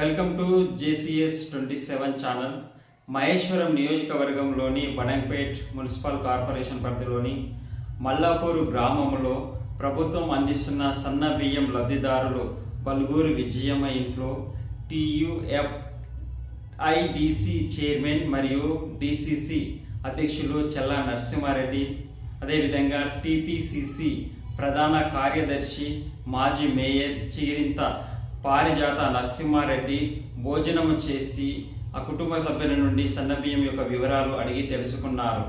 Welcome to JCS twenty seven channel Maheshwaram నియోజకవర్గంలోని Badangpet municipal corporation పరిధిలోని మల్లాపూరు గ్రామంలో ప్రభుత్వం అందిస్తున్న సన్న బియ్యం లబ్ధిదారులు బల్గూరు విజయమ్మ ఇంట్లో టీయుఎఫ్ ఐడిసి చైర్మన్ మరియు డిసిసి అధ్యక్షులు చెల్ల నరసింహారెడ్డి అదేవిధంగా టిపిసిసి ప్రధాన కార్యదర్శి మాజీ మేయర్ చిగిరింత పారిజాత నరసింహారెడ్డి భోజనము చేసి ఆ కుటుంబ సభ్యుల నుండి సన్నబియ్యం యొక్క వివరాలు అడిగి తెలుసుకున్నారు.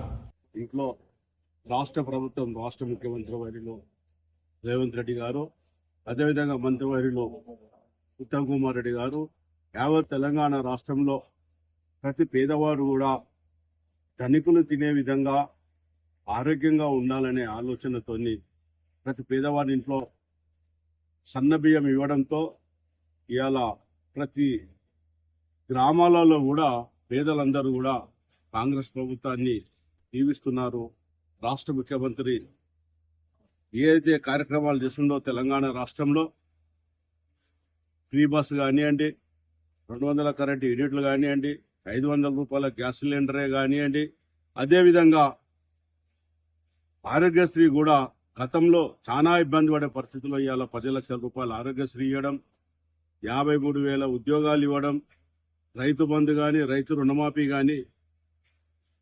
ఇంట్లో రాష్ట్ర ప్రభుత్వం రాష్ట్ర ముఖ్యమంత్రి వారిలో రేవంత్ రెడ్డి గారు అదేవిధంగా మంత్రివారిలో ఉత్తమ్ కుమార్ రెడ్డి గారు యావత్ తెలంగాణ రాష్ట్రంలో ప్రతి పేదవారు కూడా ధనికులు తినే విధంగా ఆరోగ్యంగా ఉండాలనే ఆలోచనతోని ప్రతి పేదవారి ఇంట్లో సన్న బియ్యం ఇవ్వడంతో ఇవాళ ప్రతి గ్రామాలలో కూడా పేదలందరూ కూడా కాంగ్రెస్ ప్రభుత్వాన్ని దీవిస్తున్నారు. రాష్ట్ర ముఖ్యమంత్రి ఏదైతే కార్యక్రమాలు చేస్తుందో తెలంగాణ రాష్ట్రంలో ఫ్రీ బస్సు కానివ్వండి రెండు వందల కరెంటు యూనిట్లు కానివ్వండి ఐదు వందల రూపాయల గ్యాస్ సిలిండరే కానివ్వండి అదేవిధంగా ఆరోగ్యశ్రీ కూడా గతంలో చాలా ఇబ్బంది పడే పరిస్థితుల్లో ఇవాళ పది లక్షల రూపాయలు ఆరోగ్యశ్రీ ఇవ్వడం యాభై మూడు వేల ఉద్యోగాలు ఇవ్వడం రైతు బంధు కానీ రైతు రుణమాఫీ కానీ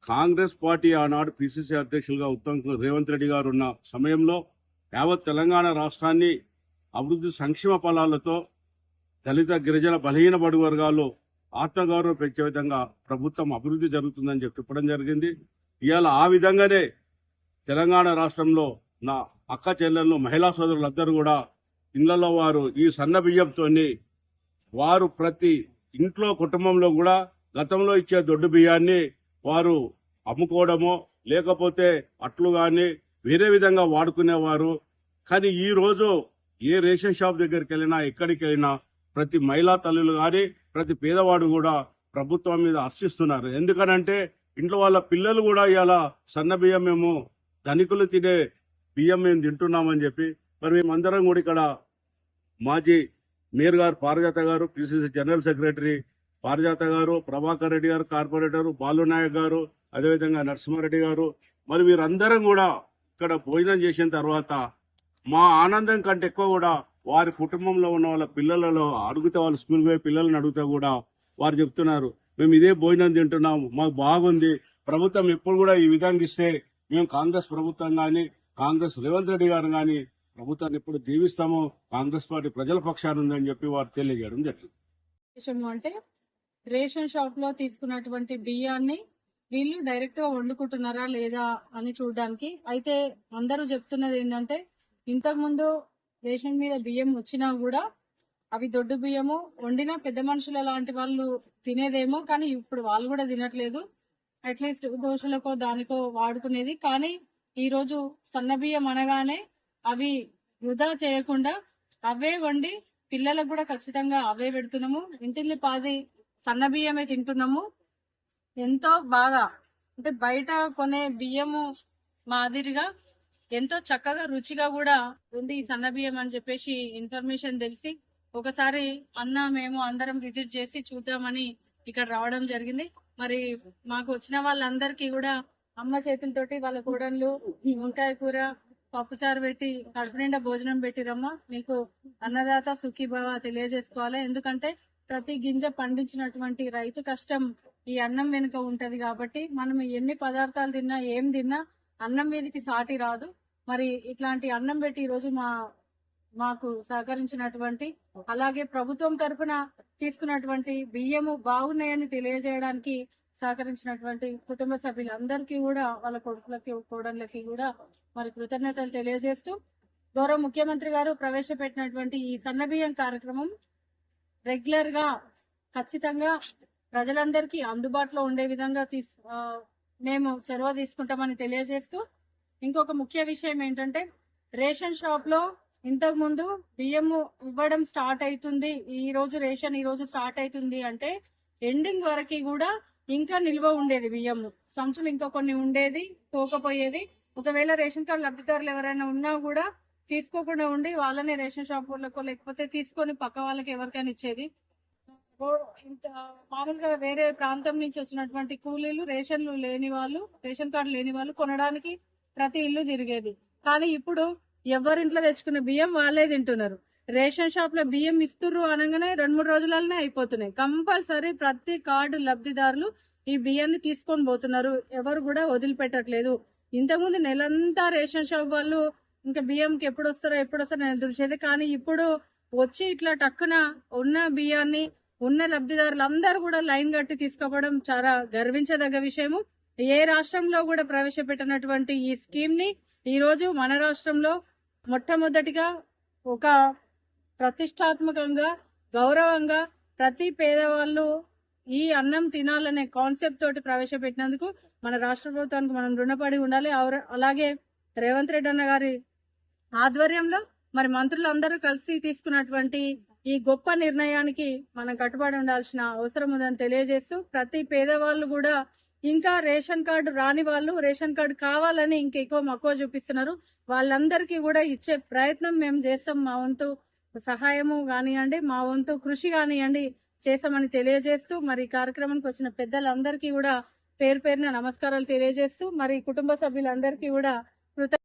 కాంగ్రెస్ పార్టీ ఆనాడు పిసిసి అధ్యక్షులుగా ఉత్తమ్ రేవంత్ రెడ్డి గారు ఉన్న సమయంలో యావత్ తెలంగాణ రాష్ట్రాన్ని అభివృద్ధి సంక్షేమ ఫలాలతో దళిత గిరిజన బలహీన బడు వర్గాలు ఆత్మగౌరవం పెంచే విధంగా ప్రభుత్వం అభివృద్ధి జరుగుతుందని చెప్పి చెప్పడం జరిగింది. ఇవాళ ఆ విధంగానే తెలంగాణ రాష్ట్రంలో నా అక్క చెల్లెళ్ళు మహిళా సోదరులందరూ కూడా ఇళ్ళలో వారు ఈ సన్న బియ్యంతో వారు ప్రతి ఇంట్లో కుటుంబంలో కూడా గతంలో ఇచ్చే దొడ్డు బియ్యాన్ని వారు అమ్ముకోవడమో లేకపోతే అట్లు కానీ వేరే విధంగా వాడుకునేవారు. కానీ ఈ రోజు ఏ రేషన్ షాప్ దగ్గరికి వెళ్ళినా ఎక్కడికి వెళ్ళినా ప్రతి మహిళా తల్లులు కానీ ప్రతి పేదవాడు కూడా ప్రభుత్వం మీద హర్షిస్తున్నారు. ఎందుకనంటే ఇంట్లో వాళ్ళ పిల్లలు కూడా ఇవాళ సన్న బియ్యం మేము ధనికులు తినే బియ్యం మేము తింటున్నామని చెప్పి మరి మేమందరం కూడా ఇక్కడ మాజీ మీర్ గారు పారిజాత గారు పిసిసి జనరల్ సెక్రటరీ పారిజాత గారు ప్రభాకర్ రెడ్డి గారు కార్పొరేటర్ బాలునాయక్ గారు అదేవిధంగా నరసింహారెడ్డి గారు మరి వీరందరం కూడా ఇక్కడ భోజనం చేసిన తర్వాత మా ఆనందం కంటే ఎక్కువ కూడా వారి కుటుంబంలో ఉన్న వాళ్ళ పిల్లలలో అడుగుతే వాళ్ళు స్కూల్కి పోయి పిల్లల్ని అడిగితే కూడా వారు చెప్తున్నారు. మేము ఇదే భోజనం తింటున్నాము మాకు బాగుంది. ప్రభుత్వం ఎప్పుడు కూడా ఈ విధంగా ఇస్తే మేము కాంగ్రెస్ ప్రభుత్వం కానీ కాంగ్రెస్ రేవంత్ రెడ్డి గారు కానీ ప్రభుత్వాన్ని ఎప్పుడు దీవిస్తామో కాంగ్రెస్ పార్టీ ప్రజల పక్షాన ఉందని చెప్పి వారు తెలియజేయడం జరిగింది. విషయం అంటే రేషన్ షాప్లో తీసుకున్నటువంటి బియ్యాన్ని వీళ్ళు డైరెక్ట్గా వండుకుంటున్నారా లేదా అని చూడడానికి. అయితే అందరూ చెప్తున్నది ఏంటంటే ఇంతకు ముందు రేషన్ మీద బియ్యం వచ్చినా కూడా అవి దొడ్డు బియ్యము వండిన పెద్ద మనుషుల లాంటి వాళ్ళు తినేదేమో కానీ ఇప్పుడు వాళ్ళు కూడా తినట్లేదు. అట్లీస్ట్ దోశలకో దానికో వాడుకునేది. కానీ ఈ రోజు సన్న బియ్యం అనగానే అవి వృధా చేయకుండా అవే వండి పిల్లలకు కూడా ఖచ్చితంగా అవే పెడుతున్నాము. ఇంటిల్లి పాది సన్న బియ్యమే తింటున్నాము. ఎంతో బాగా అంటే బయట కొనే బియ్యము మాదిరిగా ఎంతో చక్కగా రుచిగా కూడా ఉంది ఈ సన్న బియ్యం అని చెప్పేసి ఇన్ఫర్మేషన్ తెలిసి. ఒకసారి అన్న మేము అందరం విజిట్ చేసి చూద్దామని ఇక్కడ రావడం జరిగింది. మరి మాకు వచ్చిన వాళ్ళందరికీ కూడా అమ్మ చేతులతోటి వాళ్ళ కూడళ్ళు వంకాయ కూర పప్పుచారు పెట్టి కడుపు నిండా భోజనం పెట్టిరమ్మా మీకు అన్నదాత సుఖీభావ తెలియజేసుకోవాలి. ఎందుకంటే ప్రతి గింజ పండించినటువంటి రైతు కష్టం ఈ అన్నం వెనుక ఉంటది కాబట్టి మనం ఎన్ని పదార్థాలు తిన్నా ఏం తిన్నా అన్నం మీదకి సాటి రాదు. మరి ఇట్లాంటి అన్నం పెట్టి ఈ రోజు మా మాకు సహకరించినటువంటి అలాగే ప్రభుత్వం తరఫున తీసుకున్నటువంటి బియ్యము బాగున్నాయని తెలియజేయడానికి సహకరించినటువంటి కుటుంబ సభ్యులందరికీ కూడా వాళ్ళ కొడుకులకి కోడళ్ళకి కూడా మరి కృతజ్ఞతలు తెలియజేస్తూ గౌరవ ముఖ్యమంత్రి గారు ప్రవేశపెట్టినటువంటి ఈ సన్నబియ్యం కార్యక్రమం రెగ్యులర్గా ఖచ్చితంగా ప్రజలందరికీ అందుబాటులో ఉండే విధంగా తీసు మేము చొరవ తీసుకుంటామని తెలియజేస్తూ ఇంకొక ముఖ్య విషయం ఏంటంటే రేషన్ షాప్లో ఇంతకు ముందు బియ్యము ఇవ్వడం స్టార్ట్ అవుతుంది ఈ రోజు రేషన్ ఈ రోజు స్టార్ట్ అవుతుంది అంటే ఎండింగ్ వరకు కూడా ఇంకా నిల్వ ఉండేది బియ్యము సంచులు ఇంకా కొన్ని ఉండేది పోకపోయేది ఒకవేళ రేషన్ కార్డు లబ్ధిదారులు ఎవరైనా ఉన్నా కూడా తీసుకోకుండా ఉండి వాళ్ళనే రేషన్ షాప్ వాళ్ళకో లేకపోతే తీసుకొని పక్క వాళ్ళకి ఎవరికైనా ఇచ్చేది. ఇంత మామూలుగా వేరే ప్రాంతం నుంచి వచ్చినటువంటి కూలీలు రేషన్లు లేని వాళ్ళు రేషన్ కార్డు లేని వాళ్ళు కొనడానికి ప్రతి ఇల్లు తిరిగేది. కానీ ఇప్పుడు ఎవరింట్లో తెచ్చుకున్న బియ్యం వాళ్ళే తింటున్నారు. రేషన్ షాప్లో బియ్యం ఇస్తుర్రు అనగానే రెండు మూడు రోజులనే అయిపోతున్నాయి. కంపల్సరీ ప్రతి కార్డు లబ్ధిదారులు ఈ బియ్యాన్ని తీసుకొని పోతున్నారు. ఎవరు కూడా వదిలిపెట్టట్లేదు. ఇంతకుముందు నెలంతా రేషన్ షాప్ వాళ్ళు ఇంకా బియ్యంకి ఎప్పుడు వస్తారో ఎప్పుడు వస్తారో నేను చూసేది కానీ ఇప్పుడు వచ్చి ఇట్లా టక్కున ఉన్న బియ్యాన్ని ఉన్న లబ్ధిదారులు అందరూ కూడా లైన్ కట్టి తీసుకోవడం చాలా గర్వించదగ్గ విషయము. ఏ రాష్ట్రంలో కూడా ప్రవేశపెట్టినటువంటి ఈ స్కీమ్ని ఈ రోజు మన రాష్ట్రంలో మొట్టమొదటిగా ఒక ప్రతిష్టాత్మకంగా గౌరవంగా ప్రతి పేదవాళ్ళు ఈ అన్నం తినాలనే కాన్సెప్ట్ తోటి ప్రవేశపెట్టినందుకు మన రాష్ట్ర ప్రభుత్వానికి మనం రుణపడి ఉండాలి. అలాగే రేవంత్ రెడ్డి అన్న గారి ఆధ్వర్యంలో మరి మంత్రులందరూ కలిసి తీసుకున్నటువంటి ఈ గొప్ప నిర్ణయానికి మనం కట్టుబడి ఉండాల్సిన అవసరం ఉందని తెలియజేస్తూ ప్రతి పేదవాళ్ళు కూడా ఇంకా రేషన్ కార్డు రాని వాళ్ళు రేషన్ కార్డు కావాలని ఇంకెక్కువ మక్కువ చూపిస్తున్నారు. వాళ్ళందరికీ కూడా ఇచ్చే ప్రయత్నం మేము చేస్తాం మా వంతు. సహాయము కానివ్వండి మా వంతు కృషి కానివ్వండి చేసామని తెలియజేస్తూ మరి కార్యక్రమానికి వచ్చిన పెద్దలందరికీ కూడా పేరు పేరున నమస్కారాలు తెలియజేస్తూ మరి కుటుంబ సభ్యులందరికీ కూడా కృత